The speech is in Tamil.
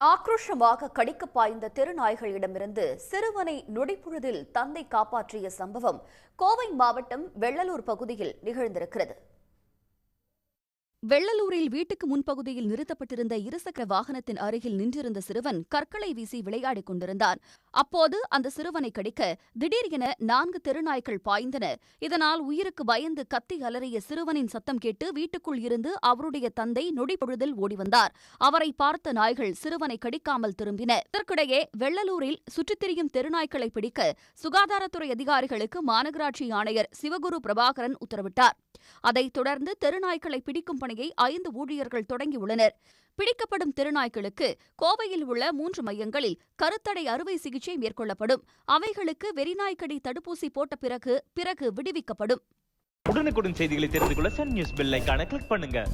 ஆக்ரோஷமாக கடிக்க பாய்ந்த தெருநாய்களிடமிருந்து சிறுவனை நொடிப்பொழுதில் தந்தை காப்பாற்றிய சம்பவம் கோவை மாவட்டம் வெள்ளலூர் பகுதியில் நிகழ்ந்திருக்கிறது. வெள்ளலூரில் வீட்டுக்கு முன்பகுதியில் நிறுத்தப்பட்டிருந்த இருசக்கர வாகனத்தின் அருகில் நின்றிருந்த சிறுவன் கற்களை வீசி விளையாடிக் கொண்டிருந்தான். அப்போது அந்த சிறுவனை கடிக்க திடீரென நான்கு தெருநாய்கள் பாய்ந்தன. இதனால் உயிருக்கு பயந்து கத்தி அலறிய சிறுவனின் சத்தம் கேட்டு வீட்டுக்குள் இருந்து அவருடைய தந்தை நொடிப்பொழுதில் ஓடிவந்தார் அவரை பார்த்த நாய்கள் சிறுவனை கடிக்காமல் திரும்பின. இதற்கிடையே வெள்ளலூரில் சுற்றித் திரியும் தெருநாய்களை பிடிக்க சுகாதாரத்துறை அதிகாரிகளுக்கு மாநகராட்சி ஆணையர் சிவகுரு பிரபாகரன் உத்தரவிட்டார். அதைத் தொடர்ந்து தெருநாய்களை பிடிக்கும் பணியை ஐந்து ஊழியர்கள் தொடங்கியுள்ளனர் பிடிக்கப்படும் தெருநாய்களுக்கு கோவையில் உள்ள மூன்று மையங்களில் கருத்தடை அறுவை சிகிச்சை மேற்கொள்ளப்படும். அவைகளுக்கு வெறிநாய்க்கடி தடுப்பூசி போட்ட பிறகு பிறகு விடுவிக்கப்படும். உடனுக்குடன் செய்திகளை தெரிந்து கொள்ள சன் நியூஸ் பெல் கிளிக் பண்ணுங்க.